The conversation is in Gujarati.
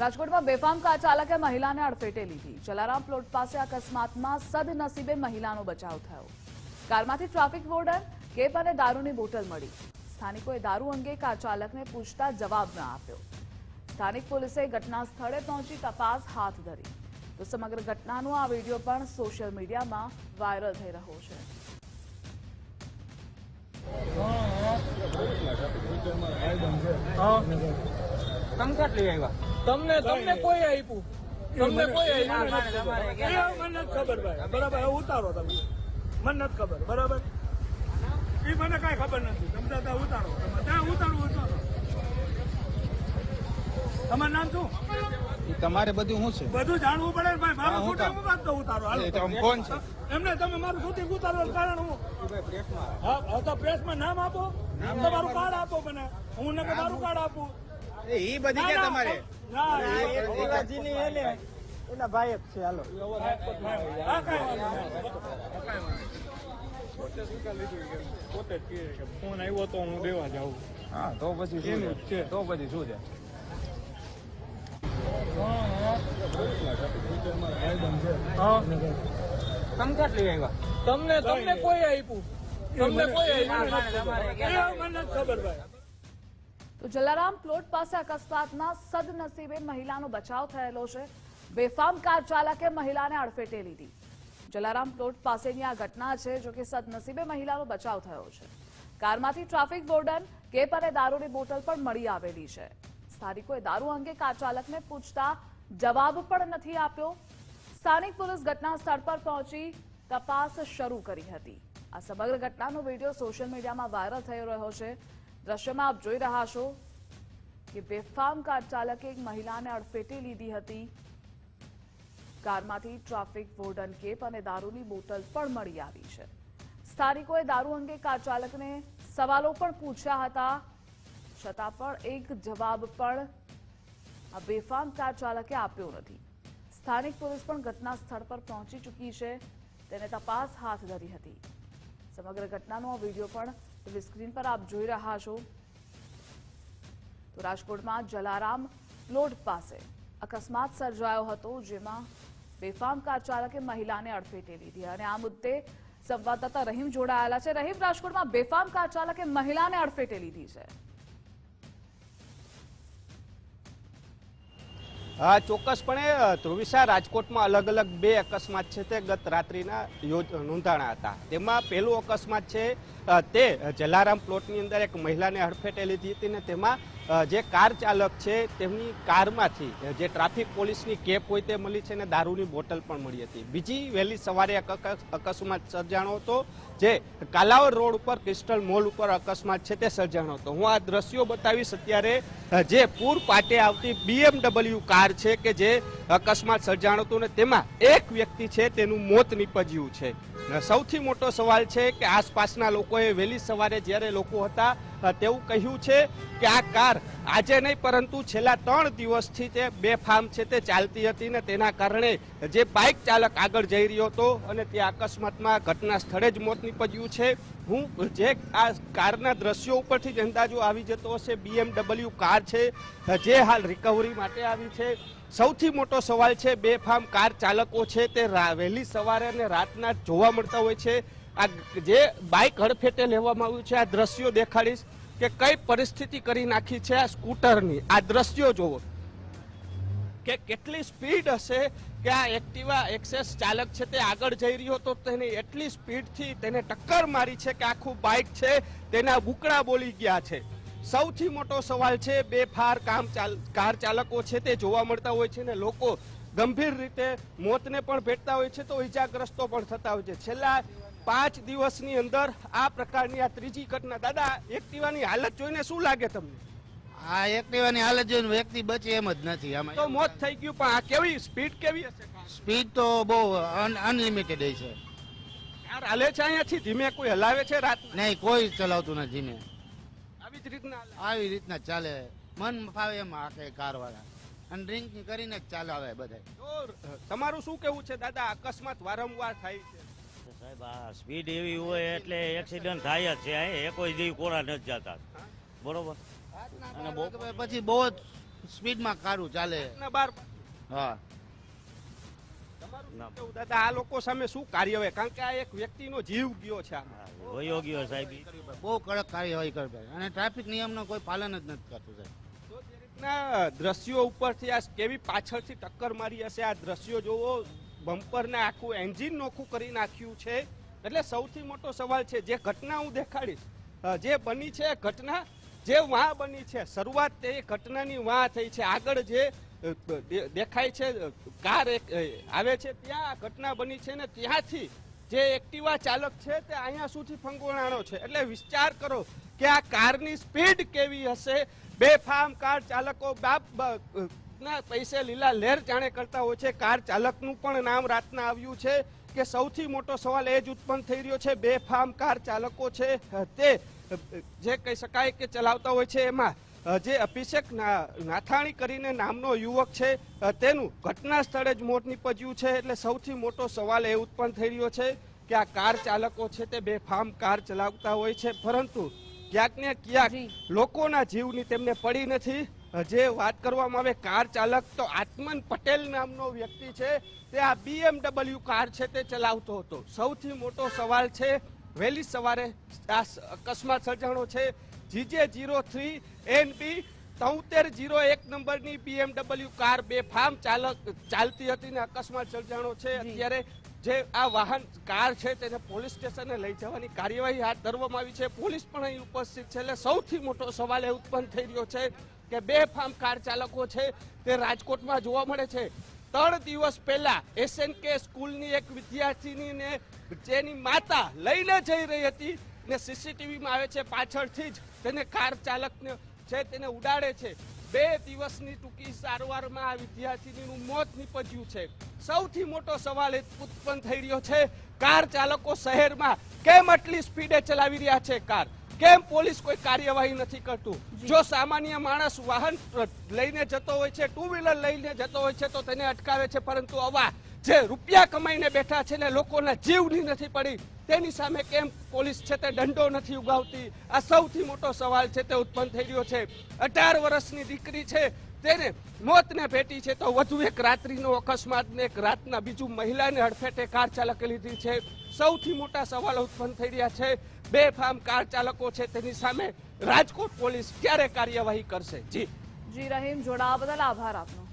રાજકોટમાં બેફામ કાર ચાલકે મહિલાને અડફેટે લીધી. જલારામ પ્લોટ પાસે અકસ્માતમાં સદનસીબે મહિલાનો બચાવ થયો. કારમાંથી ટ્રાફિક વોર્ડન કેપ અને દારૂની બોટલ મળી. સ્થાનિકોએ દારૂ અંગે કાર ચાલકને પૂછતા જવાબ ન આપ્યો. સ્થાનિક પોલીસે ઘટના સ્થળે પહોંચી તપાસ હાથ ધરી. તો સમગ્ર ઘટનાનો આ વીડિયો પણ સોશિયલ મીડિયામાં વાયરલ થઈ રહ્યો છે. તમે કેટલી આવ્યા? તમને તમને કોઈ આપ્યું? તમને કોઈ મને નથી ખબર ભાઈ. બરાબર હવે ઉતારો તમે. મને નથી ખબર બરાબર? એ મને કાંઈ ખબર નથી. તમે ત્યાં ઉતારો. તમે ત્યાં ઉતારો ઉતારો તમારું નામ શું? તમારે બધું શું છે? બધું જાણવું પડે ને ભાઈ. મારું શૂટિંગ હું વાત ઉતારો. હાલો. કોણ છે. એમને તમે મારું શૂટિંગ ઉતારવાનું કારણ હું? હા હા તો પ્રેસમાં નામ આપો. તમારું કાર્ડ આપો મને. હું ને મારું કાર્ડ આપું. એ બધી કે તમારે? એના ભાઈ છે હા, દેવા જાઉં હા તો પછી છે. તો પછી શું છે તમે આવ્યા તમને તમને કોઈ આપ્યું તમને કોઈ ખબર ભાઈ તો જલારામ પ્લોટ પાસે અકસ્માતમાં સદનસીબે મહિલાનો બચાવ થયેલો છે. બેફામ કાર ચાલકે મહિલાને અડફેટે લીધી. જલારામ પ્લોટ પાસેની આ ઘટના છે જો કે સદનસીબે મહિલાનો બચાવ થયો છે. કારમાંથી ટ્રાફિક વોર્ડન કેપ અને દારૂની બોટલ પણ મળી આવેલી છે. સ્થાનિકોએ દારૂ અંગે કાર ચાલકને પૂછતા જવાબ પણ નથી આપ્યો. સ્થાનિક પોલીસ ઘટના સ્થળ પર પહોંચી તપાસ શરૂ કરી હતી. આ સમગ્ર ઘટનાનો વીડિયો સોશિયલ મીડિયામાં વાયરલ થઈ રહ્યો છે. દ્રશ્યમાં આપ જોઈ રહ્યા છો કે બેફામ કાર ચાલકે એક મહિલાને અડફેટે લીધી હતી. કારમાંથી ટ્રાફિક વોર્ડન કેપ અને દારૂની બોટલ પણ મળી આવી છે. સ્થાનિકોએ દારૂ અંગે કાર ચાલકને સવાલો પણ પૂછ્યા હતા. છતાં પણ એક જવાબ પણ આ બેફામ કાર ચાલકે આપ્યો નથી. સ્થાનિક પોલીસ પણ ઘટના સ્થળ પર પહોંચી ચૂકી છે. તેને તપાસ હાથ ધરી હતી. સમગ્ર ઘટનાનો આ વીડિયો પણ ટીવી સ્ક્રીન પર આપ જોઈ રહ્યા છો તો રાજકોટમાં જલારામ પ્લોટ પાસે અકસ્માત સર્જાયો હતો જેમાં બેફામ કાર ચાલકે મહિલાને અડફેટે લીધી અને આ મુદ્દે સંવાદદાતા રહીમ જોડાયેલા છે રહીમ રાજકોટમાં બેફામ કાર ચાલકે મહિલાને અડફેટે લીધી છે હા, ચોક્કસપણે ધ્રુવિસા રાજકોટમાં અલગ અલગ બે અકસ્માત છે તે ગત રાત્રિના નોંધાણા હતા. તેમાં પહેલું અકસ્માત છે તે જલારામ પ્લોટની અંદર એક મહિલાને હડફેટે લીધી હતી ને તેમાં જે કાર ચાલક છે, તેમની કારમાંથી જે ટ્રાફિક પોલીસની કેપ હોય તે મળી છે અને દારૂની બોટલ પણ મળી હતી. બીજી વહેલી સવારે અકસ્માત સર્જાણો હતો, જે કાલાવર રોડ ઉપર, ક્રિસ્ટલ મોલ ઉપર અકસ્માત છે તે સર્જાણો હતો. હું આ દ્રશ્યો બતાવીશ અત્યારે જે પૂર પાટે આવતી બીએમડબલ્યુ કાર છે કે જે અકસ્માત સર્જાણો હતો ને તેમાં એક વ્યક્તિ છે તેનું મોત નીપજ્યું છે. સૌથી મોટો સવાલ છે કે આસપાસના લોકોએ વહેલી સવારે જ્યારે લોકો હતા તેવું કહ્યું છે કે આ કાર આજે નહીં, પરંતુ છેલ્લા ત્રણ દિવસથી તે બેફામ છે તે ચાલતી હતી ને તેના કારણે જે બાઇક ચાલક આગળ જઈ રહ્યો હતો અને તે અકસ્માતમાં ઘટના સ્થળે જ મોત નીપજ્યું છે. હું જે આ કારના દ્રશ્યો ઉપરથી જ અંદાજો આવી જતો હશે. બીએમડબલ્યુ કાર છે, જે હાલ રિકવરી માટે આવી છે. સૌથી મોટો સવાલ છે બેફામ કાર ચાલકો છે તે વહેલી સવારે અને રાતના જોવા મળતા હોય છે. આ જે બાઇક હડફેટે લેવામાં આવ્યું છે, આ દ્રશ્યો દેખાડીશ કે કઈ પરિસ્થિતિ કરી નાખી છે આ સ્કૂટરની. આ દ્રશ્યો જોવો કે કેટલી સ્પીડ હશે કે આ એક્ટિવા એક્સેસ ચાલક છે તે આગળ જઈ રહ્યો તો તેને એટલી સ્પીડથી તેને ટક્કર મારી છે કે આખું બાઇક છે તેના બુકડા બોલી ગયા છે. સૌથી મોટો સવાલ છે, બે ફાર કામ કાર ચાલકો છે તે જોવા મળતા હોય છે ને લોકો ગંભીર રીતે મોતને પણ ભેટતા હોય છે તો ઈજાગ્રસ્તો પણ થતા હોય છે. છેલ્લા પાંચ દિવસની અંદર આ પ્રકારની આ ત્રીજી ઘટના. દાદા એક્ટિવાની હાલત જોઈને શું લાગે તમને? આ એક્ટિવાની હાલત જોઈને વ્યક્તિ બચે એમ જ નથી તો મોત થઈ ગયું પણ આ કેવી સ્પીડ કેવી હશે? સ્પીડ તો બહુ અનલિમિટેડ છે. કાર હાલે છે અહીંયાથી? ધીમે કોઈ હલાવે છે રાત નહીં કોઈ ચલાવતું નથી ધીમે. આવી જ રીતના આવી રીતના ચાલે. મન ફાવે એમ આખે કાર વાળા અને ડ્રિંક કરીને જ ચાલાવે બધા તમારું શું કેવું છે દાદા? અકસ્માત વારંવાર થાય છે. સાહેબ આ સ્પીડ એવી હોય એટલે એક્સિડન્ટ થાય જ છે એ કોઈ જીવ કોરા નથી જતા. બરોબર? અને પછી બહુ જ સ્પીડમાં કારું ચાલે. બાર હા. તમારું દાદા આ લોકો સામે શું કાર્યવાહી કારણ કે આ એક વ્યક્તિનો જીવ ગયો છે. વયો ગયો સાહેબ. બહુ કડક કાર્યવાહી કરતા અને ટ્રાફિક નિયમનો કોઈ પાલન જ નથી કરતું સાહેબ. ના દ્રશ્યો ઉપરથી આ કેવી પાછળથી ટક્કર મારી હશે? આ દ્રશ્યો જોવો બમ્પરને આખું એન્જિન નોખું કરી નાખ્યું છે. એટલે સૌથી મોટો સવાલ છે, જે ઘટના હું દેખાડીશ જે બની છે ઘટના, જે વાં બની છે, શરૂઆત તે ઘટનાની વાં થઈ છે. આગળ જે દેખાય છે કાર આવે છે ત્યાં ઘટના બની છે ને ત્યાંથી જે એક્ટિવા ચાલક છે તે અહીંયા સુધી ફંગોળાણો છે. એટલે વિચાર કરો કે આ કારની સ્પીડ કેવી હશે? બેફામ કાર ચાલકો બાપ બ- ના પૈસે લીલા લહેર જાણે કરતા હોય છે. કાર ચાલકનું પણ નામ રાતના આવ્યું છે કે સૌથી મોટો સવાલ એ જ ઉત્પન્ન થઈ રહ્યો છે. બેફામ કાર ચાલકો છે. તે જે કહી શકાય કે ચલાવતા હોય છે એમાં. જે અભિષેક ના- નાથાણી કરીને નામનો યુવક છે તેનું ઘટના સ્થળે જ મોત નીપજ્યું છે. એટલે સૌથી મોટો સવાલ એ ઉત્પન્ન થઈ રહ્યો છે કે આ કાર ચાલકો છે તે બેફામ કાર ચલાવતા હોય છે. પરંતુ ક્યાંક ને ક્યાંક લોકોના જીવની તેમને પડી નથી. જે વાત કરવામાં આવે કાર ચાલક તો આત્મન પટેલ નામનો વ્યક્તિ છે. તે આ બીએમડબલ્યુ કાર છે તે ચલાવતો હતો. સૌથી મોટો સવાલ છે વહેલી સવારે આ અકસ્માત સર્જાણો છે. GJ zero three N B તોતેર જીરો એક નંબરની બીએમડબલ્યુ કાર બેફામ ચાલક ચાલતી હતી ને અકસ્માત સર્જાણો છે. અત્યારે જે આ વાહન કાર છે તેને પોલીસ સ્ટેશને લઈ જવાની કાર્યવાહી હાથ ધરવામાં આવી છે. પોલીસ પણ અહીં ઉપસ્થિત છે. એટલે સૌથી મોટો સવાલ એ ઉત્પન્ન થઈ રહ્યો છે. કે બે ફાર્મ કાર ચાલકો છે, તે રાજકોટમાં જોવા મળે છે. ત્રણ દિવસ પહેલા એસએનકે સ્કૂલની એક વિદ્યાર્થીનીને જેની માતા લઈને જઈ રહી હતી ને સીસીટીવીમાં આવે છે પાછળથી જ તેને કાર ચાલકને છે તેને ઉડાડે છે. બે દિવસની ટૂંકી સારવારમાં આ વિદ્યાર્થીનીનું મોત નીપજ્યું છે. સૌથી મોટો સવાલ એ ઉત્પન્ન થઈ રહ્યો છે, કાર ચાલકો શહેરમાં કેમ આટલી સ્પીડે ચલાવી રહ્યા છે કાર? કેમ પોલીસ કોઈ કાર્યવાહી નથી કરતું? જો. સામાન્ય માણસ વાહન લઈને જતો હોય છે ટુ વ્હીલર લઈને જતો હોય છે તો તેને અટકાવે છે પરંતુ આવા જે રૂપિયા કમાઈને બેઠા છે ને લોકોના જીવની નથી પડી તેની સામે કેમ પોલીસ છે તે દંડો નથી ઉગાવતી? આ સૌથી મોટો સવાલ છે તે ઉત્પન્ન થઈ રહ્યો છે. અઢાર વર્ષની દીકરી છે તેને મોતને ભેટી છે તો વધુ એક રાત્રિનો અકસ્માત ને એક રાતના બીજું મહિલાને હડફેટે કાર ચાલકે લીધી છે. સૌથી મોટા સવાલો ઉત્પન્ન થઈ રહ્યા છે. બે ફાર્મ કાર ચાલકો છે તેની સામે રાજકોટ પોલીસ ક્યારે કાર્યવાહી કરશે? જી. જી, રહીમ જોડાવા બદલ આભાર આપનો.